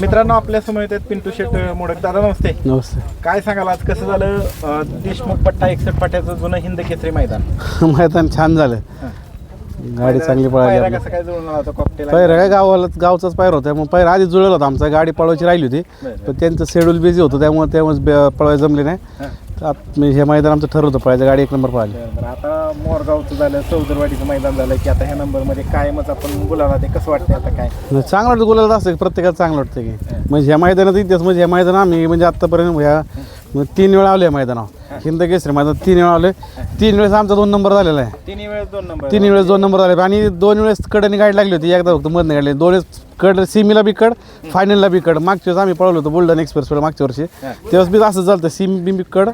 मित्रांनो आपल्यासमोर येतात पिंटू शेट मोडक. दादा नमस्ते. नमस्ते. काय सांगाल आज? कसं झालं? अं, देशमुख पट्टा एकसठ पट्ट्याचं जुनं हिंद केसरी मैदान. मैदान छान झालं. गाडी चांगली पळाली पायऱ्या आपली. कसं काय जुळून आला होता कॉकटेल पहिरा काय गावाला गावचाच पायर होता. मग पहिरा आधी जुळलं होता आमचा. गाडी पळवायची राहिली होती. बरं. पण त्यांचं शेड्यूल बिझी होतं. त्यामुळे त्यामुळे पळवायला जमले नाही. तर आत- म्हणजे हे मैदान आमचं ठरवतं पळायचं गाडी एक नंबर बरं, आता मोरगावचं झालं चौदरवाडीचं मैदान झालं की आता ह्या नंबरमध्ये कायमच आपण बोलावला ते कसं वाटतंय आता काय? चांगलं वाटतं गुलाला असतं प्रत्येकाला चांगलं वाटतं की. म्हणजे ह्या मैदानात इतिहास म्हणजे ह्या मैदान आम्ही म्हणजे आत्तापर्यंत ह्या म्हणजे तीन वेळा आलो या मैदानावर. हिंद केसरी मैदान तीन वेळा आलोय. तीन वेळेस आमचा दोन नंबर झालेला आहे. तिन्ही वेळेस दोन नंबर तीन वेळेस दोन नंबर झाले. आणि दोन वेळेस कडनी गाडी लागली होती एकदा फक्त मधनं गाडी दोन वेळेस कड सिमीला बी कड फायनलला बी कड. मागच्या वेळेस आम्ही पळवलो होतो बुलढाणा एक्सप्रेस मागच्या वर्षी. तेव्हाच बी असं झालं सिम बी बी कड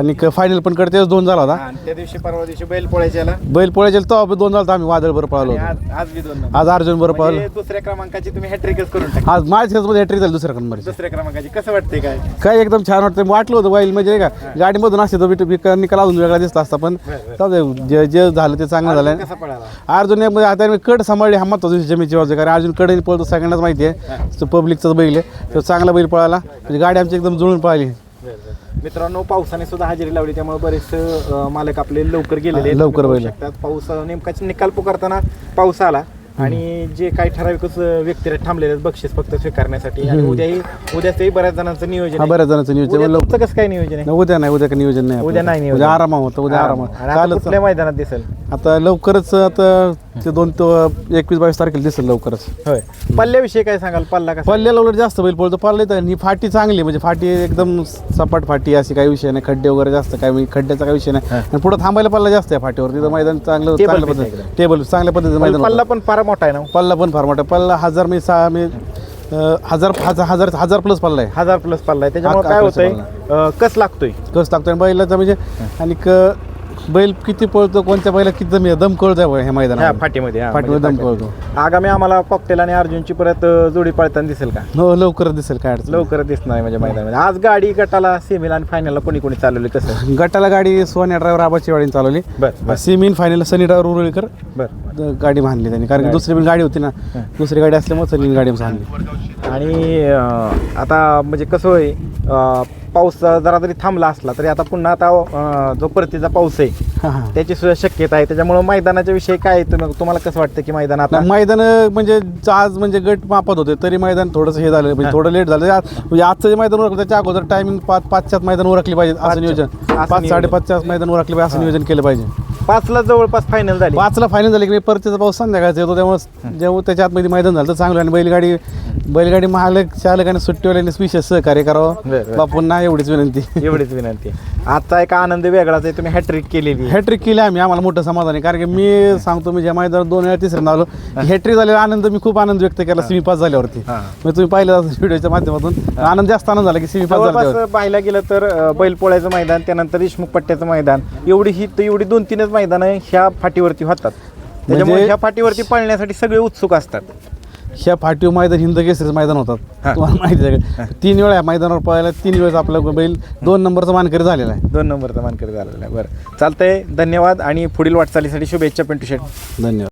आणि फायनल पण तेव्हाच दोन झाला होता. आणि त्या दिवशी परवा दिवशी बैल पोळ्याच्याला. बैल पोळ्याचे तेव्हा बी दोन झाला होता आम्ही वादळ बरं पळालो होतो. आज आज बी दोन नंबर. आज अर्जुन बरं पळालो. म्हणजे दुसऱ्या क्रमांकाची तुम्ही हॅट्रिकच करून टाका आज माझ्या मध्ये हॅट्रिक झाली दुसऱ्या नंबरची दुसऱ्या क्रमांकाची. कसं वाटतंय काय? काय एकदम छान वाटतं वाटलं होतं बैल म्हणजे नाही का गाडीमधून असते तो बिट बिक- निकाल अजून वेगळा दिसला असता पण जाऊ दे, जे जे झालं ते चांगलं झालं कसा पळाला? अर्जुन एक म्हणजे आता मी कड सांभाळली हा महत्त्वाचा जमीची वाजते कारण अर्जुनकडे पळतो सगळ्यांनाच माहिती आहे. तो पब्लिकचाच बैल आहे. तो चांगला बैल पळाला. म्हणजे गाडी आमची एकदम जुळून पळाली. मित्रांनो पावसाने सुद्धा हजेरी लावली त्यामुळे बरेच अं, मालक आपले लवकर गेलेले आहेत. लवकर तुम्ही बैल. बघू शकतात पाऊस अं, नेमकाच निकाल पुकारताना पाऊस आला आणि जे काही ठराविकच अं, व्यक्ती थांबलेले आहेत बक्षीस फक्त स्वीकारण्यासाठी आणि उद्याही उद्याचंही बऱ्याच जणांचं नियोजन हा आहे. बऱ्याच जणांचं नियोजन उद्या लवकर तुमचं कसं काय नियोजन आहे उद्या नाही उद्या का नियोजन नाही उद्या आपलं. नाही नियोजन. उद्या आरामा होतं उद्या आराम आणि आता कालच कुठल्या मैदानात दिसेल आता लवकरच आता ते दोन तो एकवीस बावीस तारखेला दिसेल लवकरच. होय. पल्ल्याविषयी काय सांगाल? पल्ला कसा? पल्ल्याला उलट जास्त बैल पळतो. पळले तर ही फाटी चांगली म्हणजे फाटी एकदम सपाट फाटी अशी काही विषय नाही. खड्डे वगैरे जास्त काय म्हणजे खड्ड्याचा काही विषय नाही. आणि पुढे थांबायला पल्ला जास्त आहे फाटीवर. तिथं मैदान चांगलं Table चांगल्या piece आहे पद्धती टेबल चांगल्या पद्धतीचं मैदान पल्ला होतं. पण फार मोठा आहे ना? पल्ला पण फार मोठा पल्ला हजार मी सहा मी अं, हजार हजार हजार हजार प्लस पल्ला आहे. हजार प्लस पल्ला आहे. त्याच्यामुळे हा, काय अकराशे होतंय? अं, कस लागतोय? कस टाकतो आणि बैलाचा म्हणजे आणि क- बैल किती पळतो कोणत्या बैला किती दम दम ह्या ह्या मैदानात फाटीमध्ये हा, फाटीमध्ये म्हणजे दम फाटी. कळतो. आगामी आम्हाला कॉकटेल आणि अर्जुनची परत अ, जोडी पळताना दिसेल का? हो लवकरच दिसेल काय अडचण लवकरच दिसणार आहे म्हणजे मैदानामध्ये. आज गाडी गटाला सेमीला आणि फायनलला कोणी कोणी चालवली कसं नाही. गटाला गाडी सोन्या ड्रायव्हर आबाची वाडीने चालवली. बर बर. Semi final Sunny driver Urulikar बर. द- गाडी बांधली त्यांनी. कारण की दुसरी पण गाडी होती ना दुसरी गाडी असल्यामुळे सनी गाडी बांधली. आणि अ, आता म्हणजे कसं होय अ, पाऊस जरा जरी थांबला असला तरी आता पुन्हा आता अ, जो परतीचा पाऊस आहे हां हां. त्याची सुद्धा शक्यता आहे. त्याच्यामुळे मैदानाच्या विषयी काय तुम्ही तुम्हाला कसं वाटतं की मैदान आता? मैदान म्हणजे आज म्हणजे गट मापत होते तरी मैदान थोडंसं हे झालं म्हणजे थोडं लेट झालं. आज- म्हणजे आजचं जे मैदान उरकलं त्याच्या अगोदर टायमिंग पाच पाचच्याच मैदान उरकली पाहिजे असं नियोजन. असं पाच नियोजन. साडेपाचच्याच मैदान उरकले पाहिजे असं नियोजन केलं पाहिजे. पाचला जवळपास फायनल झाली. पाचला फायनल झाली की परतीचा पाऊस संध्याकाळचा येतो त्यामुळे जेव्हा त्याच्या आतमध्ये मैदान झालं तर चांगलं आणि बैलगाडी बैलगाडी मालक चालकाने सुट्टीवाल्याने विशेष सहकार्य करावं. बापूंना एवढीच विनंती. एवढीच विनंती. आजचा एक आनंद वेगळाच आहे तुम्ही हॅट्रिक केलेली. हॅट्रिक केली आम्ही आम्हाला मोठं समाधान आहे. कारण की मी सांगतो मी ज्या मैदानात दोन वेळा तिसऱ्यांदा आलो हॅट्रिक झालेला आनंद मी खूप आनंद व्यक्त केला सिमी पास झाल्यावरती. मग तुम्ही पाहिलं व्हिडिओच्या माध्यमातून आनंद जास्त आनंद झाला की सिमी पास पाहायला गेलं तर बैलपोळ्याचं मैदान त्यानंतर देशमुख पट्ट्याचं मैदान एवढी ही एवढी दोन तीनच मैदानं ह्या फाटीवरती होतात. त्याच्यामुळे म्हणजे- ह्या फाटीवरती पळण्यासाठी सगळे उत्सुक असतात. ह्या फाटीव मैदान हिंद केसरीचं मैदान होतात. हां. तुम्हाला माहिती आहे का? तीन वेळा या मैदानावर पळायला तीन वेळेस आपला बैल दोन नंबरचा मानकरी झालेला आहे. दोन नंबरचा मानकरी झालेला आहे. बरं. चालतंय. धन्यवाद आणि पुढील वाटचालीसाठी शुभेच्छा पिंटू शेट धन्यवाद.